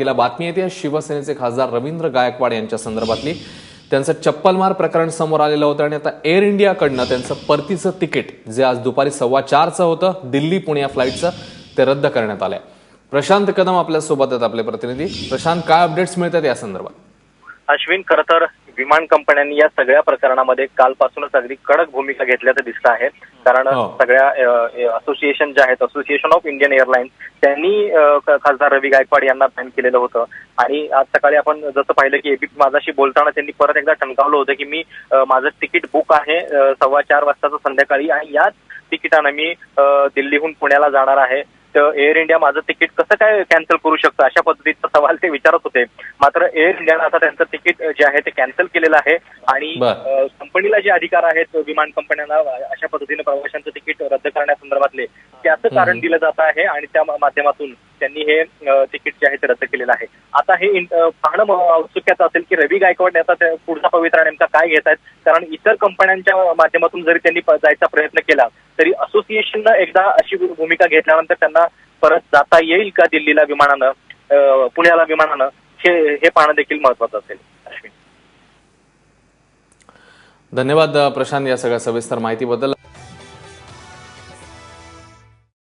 तिला बातमी येते. शिवसेनेचे खासदार रवींद्र गायकवाड यांच्या संदर्भातली त्यांचं चप्पलमार प्रकरण समोर आलेलं होतं आणि आता एअर इंडियाकडनं त्यांचं परतीचं तिकीट जे आज दुपारी सव्वा चारचं होतं दिल्ली पुणे या फ्लाईटचं ते रद्द करण्यात आलंय. प्रशांत कदम आपल्यासोबत आहेत आपले प्रतिनिधी. प्रशांत काय अपडेट्स मिळतात या संदर्भात? अश्विन खरं तर विमान कंपन्यांनी या सगळ्या प्रकरणामध्ये कालपासूनच अगदी कडक भूमिका घेतल्याचं दिसतं आहे. कारण हो. सगळ्या असोसिएशन ज्या आहेत असोसिएशन ऑफ इंडियन एअरलाइन्स त्यांनी खासदार रवी गायकवाड यांना बॅन केलेलं होतं. आणि आज सकाळी आपण जसं पाहिलं की एबीपी माझाशी बोलताना त्यांनी परत एकदा ठणकावलं होतं की मी माझं तिकीट बुक आहे सव्वा चार वाजताचं संध्याकाळी. आणि याच तिकिटानं मी दिल्लीहून पुण्याला जाणार आहे. एअर इंडिया माझं तिकीट कसं काय कॅन्सल करू शकतं? अशा पद्धतीचा सवाल ते विचारत होते. मात्र एअर इंडियानं आता त्यांचं तिकीट जे आहे ते कॅन्सल केलेलं आहे. आणि कंपनीला जे अधिकार आहेत विमान कंपन्यांना अशा पद्धतीने प्रवाशांचं तिकीट रद्द करण्यासंदर्भातले त्याचं कारण दिलं जात आहे आणि त्या माध्यमातून त्यांनी हे तिकीट जे आहे ते रद्द केलेलं आहे. आता हे पाहणं औत्सुक्याचं असेल की रवी गायकवाड त्या पुढचा पवित्रा नेमका काय घेत आहेत? कारण इतर कंपन्यांच्या माध्यमातून जरी त्यांनी जायचा प्रयत्न केला तरी असोसिएशननं एकदा अशी भूमिका घेतल्यानंतर त्यांना परत जाता येईल का दिल्लीला विमानानं पुण्याला विमानानं हे हे पाहणं देखील महत्वाचं असेल. अश्विन. धन्यवाद प्रशांत या सगळ्या सविस्तर माहितीबद्दल.